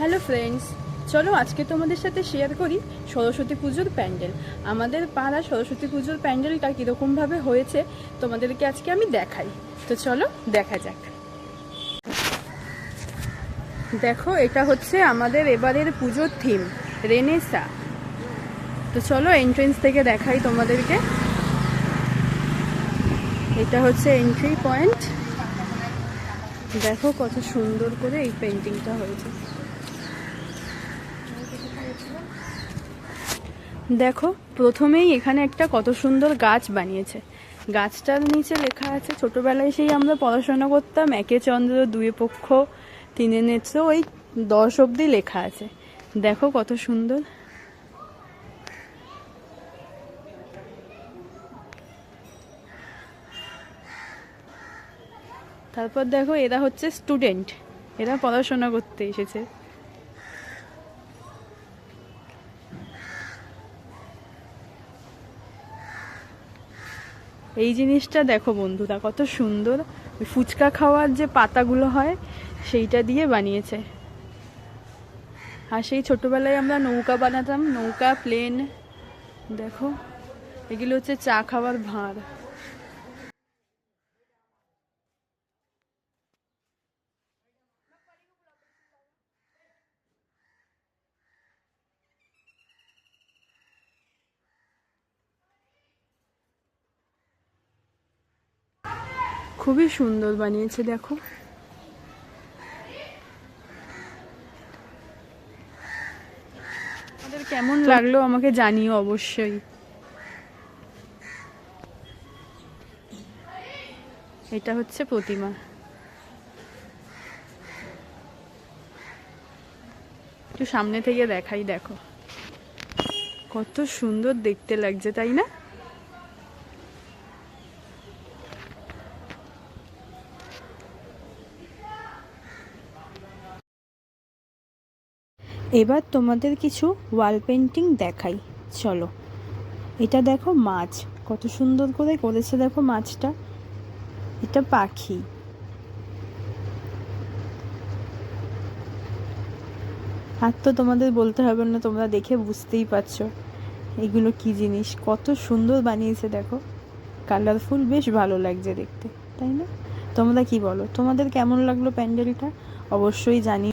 Hello friends, চলো আজকে তোমাদের সাথে শেয়ার করি সরস্বতী পুজোর প্যান্ডেল। আমাদের পাড়া সরস্বতী পুজোর প্যান্ডেলটা কীরকমভাবে হয়েছে তোমাদেরকে আজকে আমি দেখাই। তো চলো দেখা যাক। দেখো, এটা হচ্ছে আমাদের এবারের পুজোর থিম রেনেসা তো চলো এন্ট্রেন্স থেকে দেখাই তোমাদেরকে। এটা হচ্ছে এন্ট্রি পয়েন্ট দেখো কত সুন্দর করে এই পেন্টিংটা হয়েছে। দেখো, প্রথমেই এখানে একটা কত সুন্দর গাছ বানিয়েছে। গাছটার নিচে লেখা আছে, ছোটবেলায় সেই আমরা পড়াশোনা করতাম, একে চন্দ্র, দুয়ে পক্ষ, তিনে নেত্র, ওই দশ অবধি লেখা আছে। দেখো কত সুন্দর। তারপর দেখো, এরা হচ্ছে স্টুডেন্ট, এরা পড়াশোনা করতে এসেছে। এই জিনিসটা দেখো বন্ধুরা, কত সুন্দর। ফুচকা খাওয়ার যে পাতাগুলো হয়, সেইটা দিয়ে বানিয়েছে। আর সেই ছোটোবেলায় আমরা নৌকা বানাতাম, নৌকা, প্লেন, দেখো, এগুলো হচ্ছে চা খাওয়ার ভাঁড়। খুবই সুন্দর বানিয়েছে দেখো। আমাদের কেমন লাগল আমাকে জানিও অবশ্যই। এটা হচ্ছে প্রতিমা। একটু সামনে থেকে দেখাই দেখো। কত সুন্দর দেখতে লাগছে তাই না? এবার তোমাদের কিছু ওয়াল পেন্টিং দেখাই। চলো। এটা দেখো মাছ। কত সুন্দর করে করেছে দেখো মাছটা। এটা পাখি। আর তো তোমাদের বলতে হবে না, তোমরা দেখে বুঝতেই পারছ এগুলো কি জিনিস। কত সুন্দর বানিয়েছে দেখো। কালারফুল, বেশ ভালো লাগছে দেখতে, তাই না? তোমরা কি বলো? তোমাদের কেমন লাগল প্যান্ডেলটা? অবশ্যই জানি